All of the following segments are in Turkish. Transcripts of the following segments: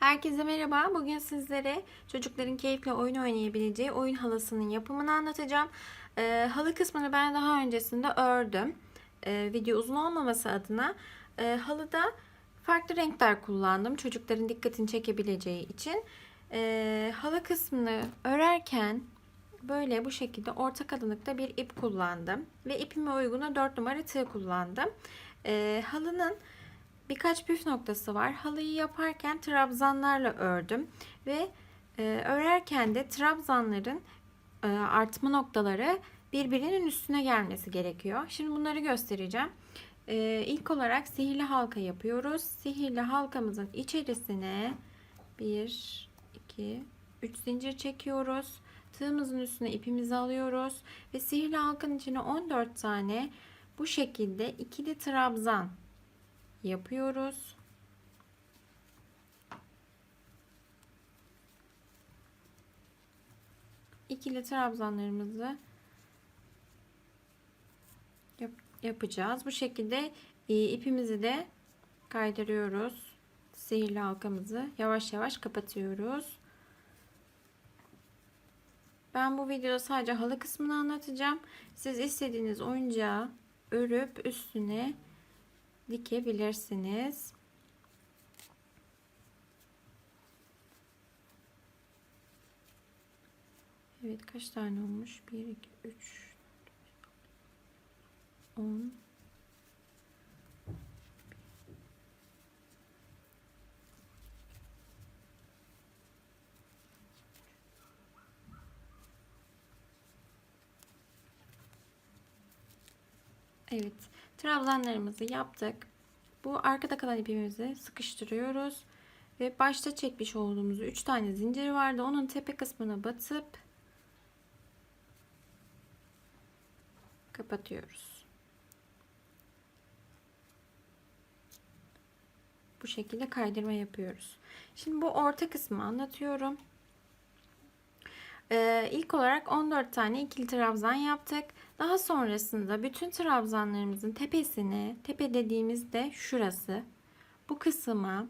Herkese merhaba. Bugün sizlere çocukların keyifle oyun oynayabileceği oyun halısının yapımını anlatacağım. Ee, halı kısmını ben daha öncesinde ördüm. Ee, video uzun olmaması adına e, halıda farklı renkler kullandım. Çocukların dikkatini çekebileceği için. Ee, halı kısmını örerken böyle bu şekilde orta kalınlıkta bir ip kullandım. Ve ipime uyguna 4 numara tığ kullandım. Ee, halının birkaç püf noktası var. Halıyı yaparken trabzanlarla ördüm ve e, örerken de trabzanların e, artma noktaları birbirinin üstüne gelmesi gerekiyor. Şimdi bunları göstereceğim. E, ilk olarak sihirli halka yapıyoruz. Sihirli halkamızın içerisine 1, 2, 3 zincir çekiyoruz. Tığımızın üstüne ipimizi alıyoruz ve sihirli halkanın içine 14 tane bu şekilde ikili trabzan yapıyoruz. İkili trabzanlarımızı yap yapacağız. Bu şekilde e, ipimizi de kaydırıyoruz. Sihirli halkamızı yavaş yavaş kapatıyoruz. Ben bu videoda sadece halı kısmını anlatacağım. Siz istediğiniz oyuncağı örüp üstüne dikebilirsiniz. Evet kaç tane olmuş? 1, 2, 3, 10, Evet. Trabzanlarımızı yaptık. Bu arkada kalan ipimizi sıkıştırıyoruz. Ve başta çekmiş olduğumuz 3 tane zincir vardı. Onun tepe kısmına batıp kapatıyoruz. Bu şekilde kaydırma yapıyoruz. Şimdi bu orta kısmı anlatıyorum. Ee, ilk olarak 14 tane ikili trabzan yaptık. Daha sonrasında bütün trabzanlarımızın tepesini, tepe dediğimizde şurası, bu kısma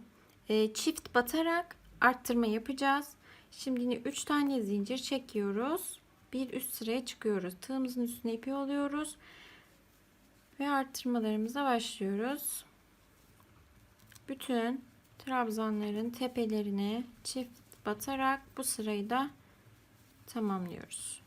e, çift batarak arttırma yapacağız. Şimdi yine 3 tane zincir çekiyoruz. Bir üst sıraya çıkıyoruz. Tığımızın üstüne ipi alıyoruz. Ve arttırmalarımıza başlıyoruz. Bütün trabzanların tepelerine çift batarak bu sırayı da tamamlıyoruz.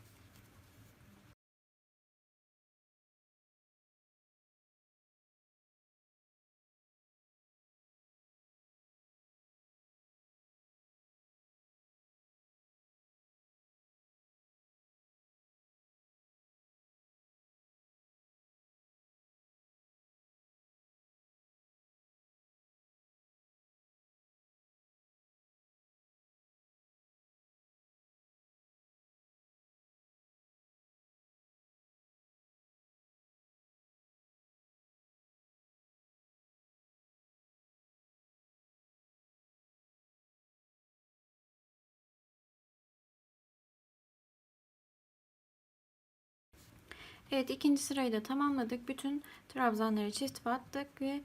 Evet ikinci sırayı da tamamladık. Bütün trabzanları çift battık ve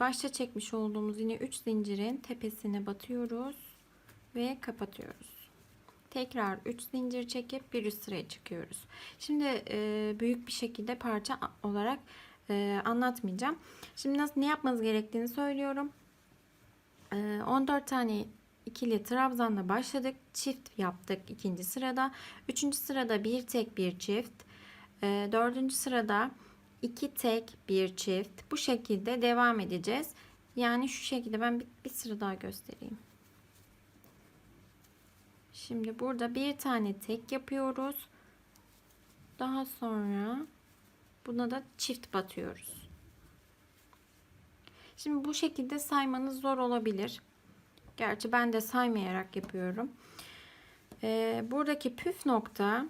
başta çekmiş olduğumuz yine 3 zincirin tepesine batıyoruz ve kapatıyoruz. Tekrar 3 zincir çekip bir üst sıraya çıkıyoruz. Şimdi e, büyük bir şekilde parça olarak e, anlatmayacağım. Şimdi nasıl ne yapmanız gerektiğini söylüyorum. E, 14 tane ikili trabzanla başladık. Çift yaptık ikinci sırada. Üçüncü sırada bir tek bir çift. E, dördüncü sırada iki tek bir çift. Bu şekilde devam edeceğiz. Yani şu şekilde ben bir, bir sıra daha göstereyim. Şimdi burada bir tane tek yapıyoruz. Daha sonra buna da çift batıyoruz. Şimdi bu şekilde saymanız zor olabilir. Gerçi ben de saymayarak yapıyorum. Ee, buradaki püf nokta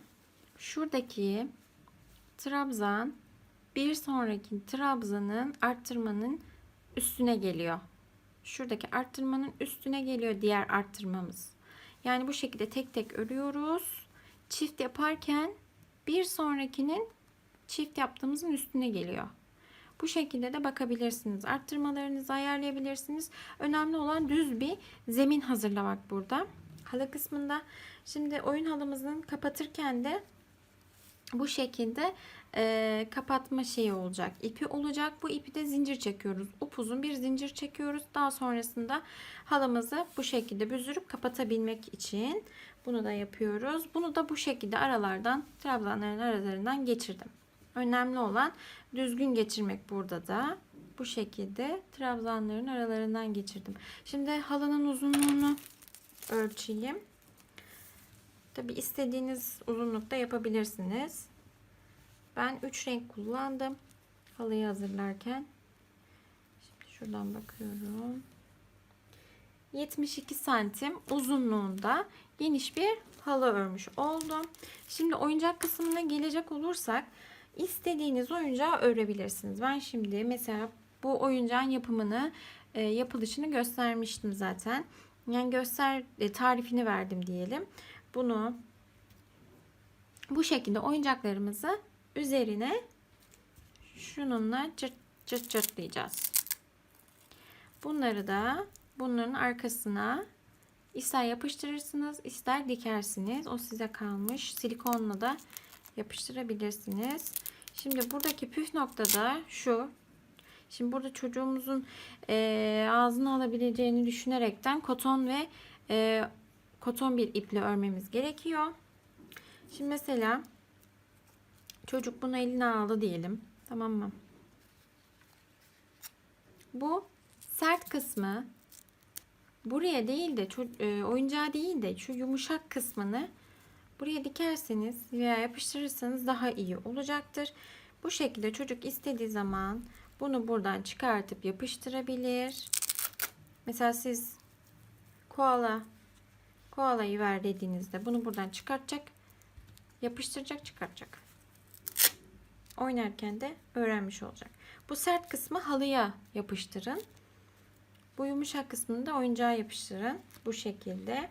şuradaki trabzan bir sonraki trabzanın arttırmanın üstüne geliyor. Şuradaki arttırmanın üstüne geliyor diğer arttırmamız. Yani bu şekilde tek tek örüyoruz. Çift yaparken bir sonrakinin çift yaptığımızın üstüne geliyor. Bu şekilde de bakabilirsiniz. Arttırmalarınızı ayarlayabilirsiniz. Önemli olan düz bir zemin hazırlamak burada. Halı kısmında. Şimdi oyun halımızın kapatırken de bu şekilde e, kapatma şeyi olacak. ipi olacak. Bu ipi de zincir çekiyoruz. Upuzun bir zincir çekiyoruz. Daha sonrasında halımızı bu şekilde büzürüp kapatabilmek için bunu da yapıyoruz. Bunu da bu şekilde aralardan trabzanların aralarından geçirdim. Önemli olan düzgün geçirmek burada da. Bu şekilde trabzanların aralarından geçirdim. Şimdi halının uzunluğunu ölçeyim. Tabi istediğiniz uzunlukta yapabilirsiniz. Ben 3 renk kullandım. Halıyı hazırlarken. Şimdi şuradan bakıyorum. 72 santim uzunluğunda geniş bir halı örmüş oldum. Şimdi oyuncak kısmına gelecek olursak istediğiniz oyuncağı örebilirsiniz. Ben şimdi mesela bu oyuncağın yapımını, e, yapılışını göstermiştim zaten. Yani göster e, tarifini verdim diyelim. Bunu bu şekilde oyuncaklarımızı üzerine şununla cırt cırt cırtlayacağız. Bunları da bunların arkasına ister yapıştırırsınız ister dikersiniz. O size kalmış. Silikonla da yapıştırabilirsiniz. Şimdi buradaki püf noktada şu. Şimdi burada çocuğumuzun e, ağzını alabileceğini düşünerekten koton ve e, koton bir iple örmemiz gerekiyor. Şimdi mesela çocuk bunu eline aldı diyelim. Tamam mı? Bu sert kısmı buraya değil de e, oyuncağı değil de şu yumuşak kısmını buraya dikerseniz veya yapıştırırsanız daha iyi olacaktır. Bu şekilde çocuk istediği zaman bunu buradan çıkartıp yapıştırabilir. Mesela siz koala koalayı ver dediğinizde bunu buradan çıkartacak, yapıştıracak, çıkartacak. Oynarken de öğrenmiş olacak. Bu sert kısmı halıya yapıştırın. Bu yumuşak kısmını da oyuncağa yapıştırın. Bu şekilde.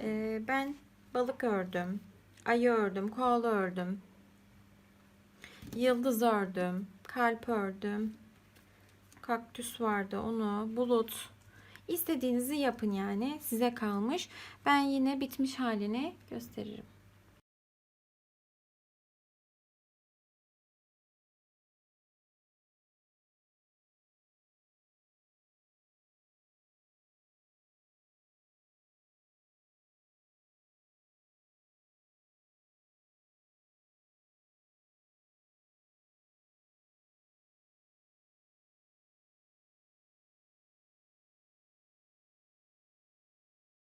Ee, ben balık ördüm. Ayı ördüm. Koala ördüm. Yıldız ördüm. Kalp ördüm. Kaktüs vardı onu. Bulut. İstediğinizi yapın yani. Size kalmış. Ben yine bitmiş halini gösteririm.